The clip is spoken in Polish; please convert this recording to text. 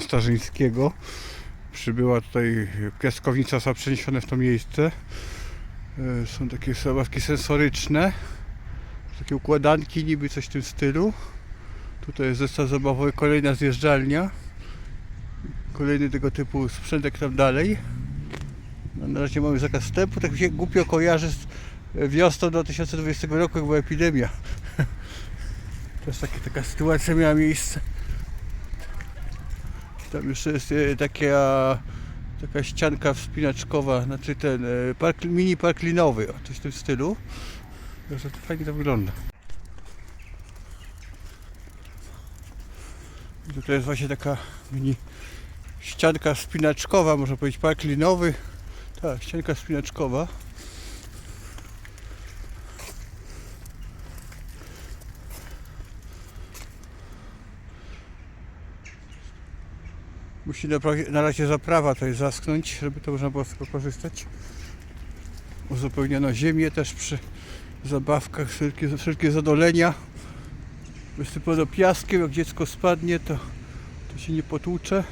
Starzyńskiego. Przybyła tutaj piaskownica, została przeniesione w to miejsce. E, Są takie zabawki sensoryczne, takie układanki, niby coś w tym stylu. Tutaj jest zestaw zabawowy, kolejna zjeżdżalnia. Kolejny tego typu sprzętek tam dalej. No, na razie mamy zakaz wstępu, tak mi się głupio kojarzy z wiosną 2020 roku, jak była epidemia. Też takie, taka sytuacja miała miejsce. Tam jeszcze jest e, taka, taka ścianka wspinaczkowa, znaczy ten e, park, mini park linowy, o, coś w tym stylu. Także to fajnie to wygląda. I Tutaj jest właśnie taka mini ścianka wspinaczkowa, można powiedzieć park linowy. Tak, ścianka wspinaczkowa. Musi na, razie zaprawa tutaj zasknąć, żeby to można było z tego korzystać. Uzupełniono ziemię też przy zabawkach, wszelkie, wszelkie zadolenia. Wysypano piaskiem, jak dziecko spadnie, to, to się nie potłucze.